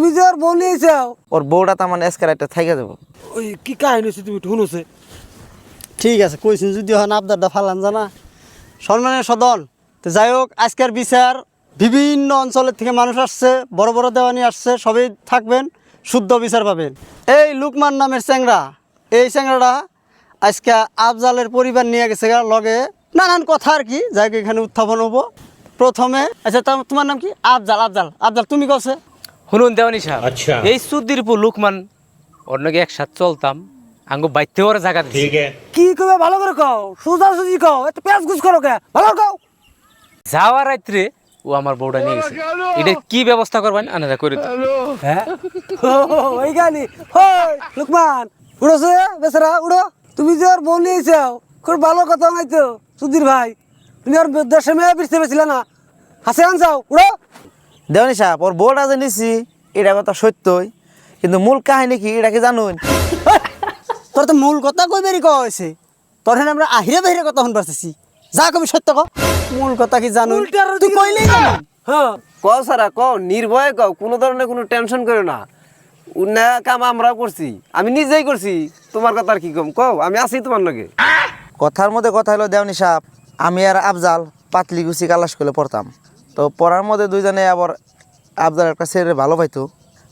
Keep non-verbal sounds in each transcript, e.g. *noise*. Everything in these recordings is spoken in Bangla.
তুমি যে ওর বউ ওর বউটা তো আমার এসকার একটা থাইকা যাব। ওই কি কাহিনী হচ্ছে তুমি শুনোছে? ঠিক আছে কইছেন যদি হন আবদারটা ফালান জানা। সম্মানের সদন তো যাই হোক আজকের বিচার বিভিন্ন অঞ্চলের থেকে মানুষ আসছে বড় বড় দেওয়ানি আসছে সবাই থাকবেন শুদ্ধ বিচার পাবেন। এই লুকমান নামের চ্যাংরা এই চ্যাংরাটা আজকে আফজালের পরিবার নিয়ে গেছে লগে নানান কথা আর কি যাই এখানে উত্থাপন হব। প্রথমে আচ্ছা তা- তোমার নাম কি? আফজাল আফজাল আফজাল তুমি কছে শুনুন দেওয়ানি সাহেব এই সুদ্দিরপুর লুকমান অন্যকে একসাথে চলতাম? আঙ্গু বাইতে ওর জায়গা দিছি। কি করবে ভালো করে কও? সোজা সুজি কও। এত পেঁয়াজ গুছ করো কে? ভালো কও। যাওয়ার রাত্রে ও আমার বউটা নিয়ে গেছে। এটা কি ব্যবস্থা করবেন? আনাদা করে। হ্যাঁ? ওই গানি। হই লুকমান উড়োছে বেচারা উড়ো। তুমি যে ওর বউ নিয়েছাও খুব ভালো কথা নাই তো সুধীর ভাই। তুমি ওর দেশে মেয়ে পেরেছিলে না। হাসে আনছাও উড়ো। দেওয়ানি সাহেব ওর বউটা যে নিছি এটা কথা সত্যই কিন্তু মূল কাহিনী কি এটা কি জানুন? *laughs* তোর তো মূল কথা কই বেরি কওয়া হয়েছে তোর হেন আমরা আহিরে বাহিরে কথা শুন পারতেছি যা কবি সত্য ক। মূল কথা কি জানো তুই কইলেই হ্যাঁ। কও সারা কও নির্ভয়ে কও কোনো ধরনের কোনো টেনশন করো না। উন্না কাম আমরাও করছি আমি নিজেই করছি তোমার কথা আর কি কম? কও আমি আছি তোমার লগে। কথার মধ্যে কথা হলো দেওয়ানি সাহেব আমি আর আফজাল পাতলি গুছি কালা স্কুলে পড়তাম। তো পড়ার মধ্যে দুইজনে আবার আফজাল একটা ছেলে ভালো পাইতো।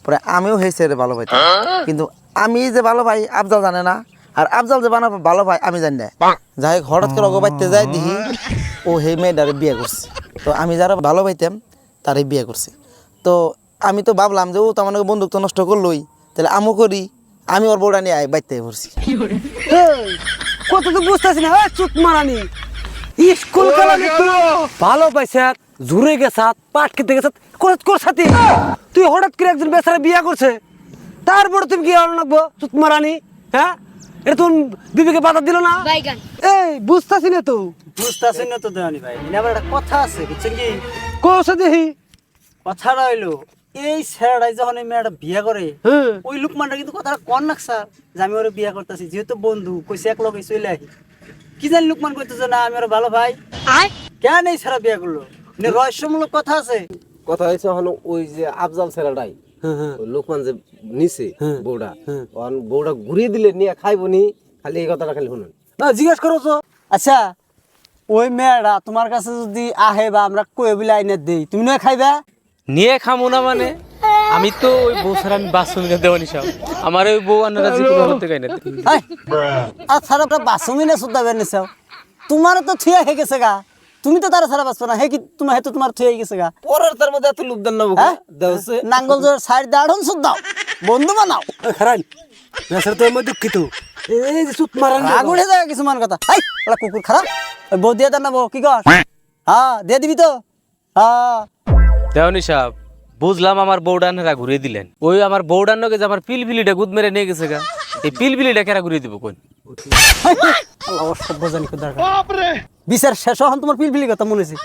পরে আমিও সেই ছেলে ভালো পাইতাম। কিন্তু আমি যে ভালো পাই আফজাল জানে না। আর আফজাল যে বানা ভালো পাই আমি জানি না। যাই হোক হঠাৎ করে অগবাইতে যাই দেখি ও সেই মেয়েটারে বিয়ে করছে। তো আমি যারা ভালো পাইতাম তারই বিয়ে করছে। তো আমি তো ভাবলাম যে ও তো আমার বন্দুক তো নষ্ট করলোই। তাহলে আমও করি আমি ওর বউটা নিয়ে বাইতে পড়ছি। কত তো বুঝতেছি না চুপ মারানি। স্কুল ভালো পাইছে জুড়ে গেছে পাট খেতে গেছে। কোর কোর সাথে? তুই হঠাৎ করে একজন বেচারা বিয়া করছে? তারপরে তুমি কি হল লাগবো চুপ মারানি হ্যাঁ? এটা তুমি বিবিকে বাধা দিল না? বাইগান। এই বুঝতেছি না তো। বুঝতেছি না তো দেওয়ানি ভাই। আবার একটা কথা আছে বুঝছেন কি? কোসে দেখি কথাটা হইল এই ছেলেটাই যখন এই মেয়েটা বিয়ে করে হ্যাঁ। ওই লুকমানটা কিন্তু কথাটা কন না স্যার? যে আমি ওরে বিয়ে করতেছি যেহেতু বন্ধু কইছে এক লগে চলে আহি কি জানি লুকমান কইতেছে না আমি ওর ভালো ভাই। আয়। কেন এই ছেড়া বিয়ে করল? রহস্যমূলক কথা আছে। কথা হয়েছে হলো ওই যে আফজাল ছেলেটাই। লোকমান যে নিছে বউটা ওখান বউটা ঘুরিয়ে দিলে নিয়ে খাইবো নি খালি এই কথাটা খালি শুনুন। না জিজ্ঞেস করো তো। আচ্ছা ওই মেয়েটা তোমার কাছে যদি আহে বা আমরা কয়ে বলে আইনে দেই তুমি নয় খাইবা? নিয়ে খামো না মানে? আমি তো ওই বউ ছাড়া আমি বাথরুমে দেওয়ানি সাহেব আমার ওই বউ আনারা যে কোনো হতে গাই না। আর ছাড়া একটা বাসমি না বের নিছাও। তোমার তো থুয়া হয়ে গেছে গা। তুমি তো তারা ছাড়া বাঁচবো না। হে কি তোমার হে তো তোমার থুয়া হয়ে গেছে গা। পরের তার মধ্যে এত লোকদান নেব হ্যাঁ? দেওছে নাঙ্গল জোর সাইড দাঁড়ন সুদ্দাও বন্ধু বানাও। খারান বেচারা তো এমন দুঃখিত। এই যে চুপ মারানি উঠে যায় কিছুমান কথা। হাই ওরা কুকুর খারাপ। ওই বউ দিয়ে দেন না বউ কি কর? হ্যাঁ। দিয়ে দিবি তো। হ্যাঁ। দেওয়ানি সাহেব বুঝলাম আমার বউডা আনারা ঘুরিয়ে দিলেন। ওই আমার বউডার নগে যে আমার পিলপিলিটা গুদ মেরে নিয়ে গেছে গা। এই পিলপিলিটা কেরা ঘুরিয়ে দিব কোন বিচার শেষ হন তোমার পিলপিলি কথা মনে হয়েছে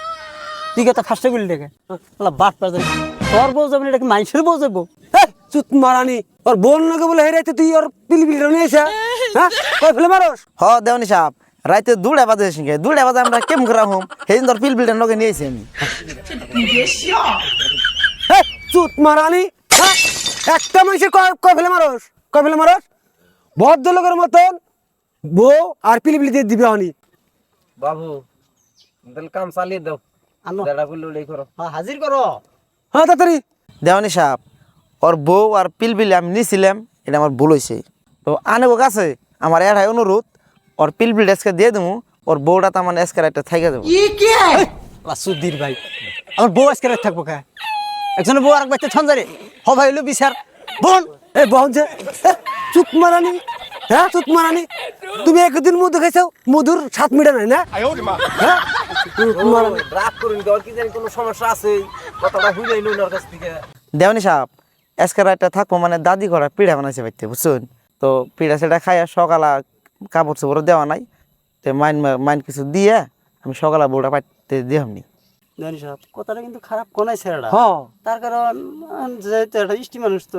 তুই কথা ফার্স্টে গুলি দেখে আল্লাহ বাট পার জানি তোর বউ যাবেন এটা কি মাইসের বউ যাব? চুপ মারানি ওর বোন নাকি বলে হেরাইতে তুই ওর পিলিপিলি নিয়েছে হ্যাঁ? কই ফেলে মারস? হ দেওয়ানি সাহেব রাইতে দুটা বাজে সিংহে দুটা বাজে আমরা কেম করা হোম সেদিন তোর পিল পিলটা নগে নিয়েছি আমি। চুপ মারানি হ্যাঁ? একটা মানুষের কয় কয় ফেলে মারস? কয় ফেলে মারস? ভদ্রলোকের মতন বউ আর পিলিপিলি দিয়ে দিবে হনি বাবু তাহলে কাম চালিয়ে দাও। আনো যেটা করলে ওটাই করো। হ্যাঁ, হাজির করো। হ্যাঁ তাড়াতাড়ি। দেওয়ানি সাহেব ওর বউ আর পিল পিলি আমি নিছিলাম এটা আমার ভুল হয়েছে তো আনেবো কাছে আমার এড়াই অনুরোধ ওর পিল পিল এসকে দিয়ে দেবো ওর বউটা তো আমার এসকে একটা থাইকে দেবো। সুধীর ভাই আমার বউ রাত থাকব কে? একজনের বউ আর বাচ্চা ছঞ্জারে হ ভাই হইল বিচার। বোন এ বোন যে চুপ মারানি হ্যাঁ চুপ মারানি। তুমি একদিন মধু খাইছো? মধুর সাত মিটা নাই না? হ্যাঁ? রাগ করুন কি জানি কোনো সমস্যা আছে কথাটা হইলাই ওনার কাছ থেকে। দেওয়ানি সাহেব এসকে একটা থাকব মানে দাদি করা পিঠা বানাইছে বাড়িতে বুঝছেন? তো পিঠা সেটা খাইয়া সকালা কাপড় চোপড় দেওয়া নাই। তো মাইন মাইন কিছু দিয়ে আমি সকালে বউটা পাইতে দিয়ে হমনি জানি সাহেব কথাটা কিন্তু খারাপ হ্যাঁ তার কারণ যেহেতু একটা ইষ্টি মানুষ তো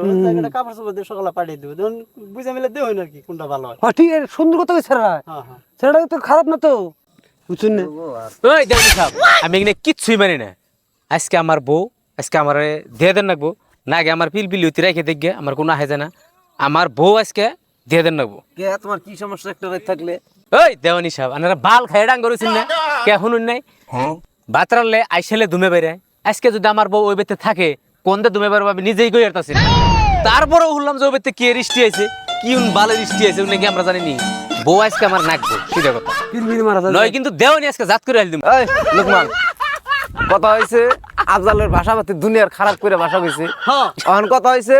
কাপড় চোপড় দিয়ে সকালে পাঠিয়ে দেবো। তখন বুঝে মিলে দেও না কি কোনটা ভালো হয়। হ্যাঁ ঠিক আছে সুন্দর কথা ছেড়া হ্যাঁ হ্যাঁ। তো খারাপ না তো? না? ওই দেওয়ানি সাহেব আমি এখানে কিচ্ছুই মানি না। আজকে আমার বউ আজকে আমার দিয়ে দেন রাখব না গে আমার পিলপিলি হইতে রেখে দেখবে আমার কোনো আহে না। আমার বউ আজকে দিয়ে দেন কে তোমার কি সমস্যা? একটা থাকলে। ওই দেওয়ানি সাহেব আপনারা বাল খাই ডাং করেছেন না? কে শুনুন নাই? বাতরালে আইসালে দুমে বেড়ে। আজকে যদি আমার বউ ওই বেতে থাকে কোনটা দুমে বেরোবো আমি নিজেই কই আরতাছি তারপরে শুনলাম যে ওই বেতে কে রিষ্টি আছে? কি উন বালের রিষ্টি আছে নাকি আমরা জানি নি বউ আজকে আমার নাকবো সেটা কথা। পিলপিলি মারা যায় নয় কিন্তু দেওয়ানি আজকে জাত করে আলদিম এই লোকমান কথা হয়েছে আফজালের ভাষা পাতি দুনিয়ার খারাপ করে ভাষা কইছে। হ্যাঁ। অহন কথা হয়েছে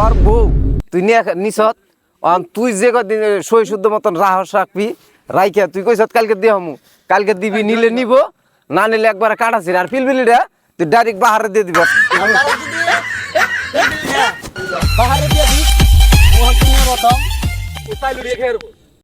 ওর বউ তুই নিছত। অহন তুই যে কদিন সই শুদ্ধ মতন রাহস রাখবি রাইকা তুই কইছত কালকে দিয়ে হমু। কালকে দিবি নিলে নিব। না নিলে একবার কাটাছিস আর পিলপিলিটা তুই ডাইরেক্ট বাহারে দিয়ে দিবি। বাহারে দিয়ে দিস।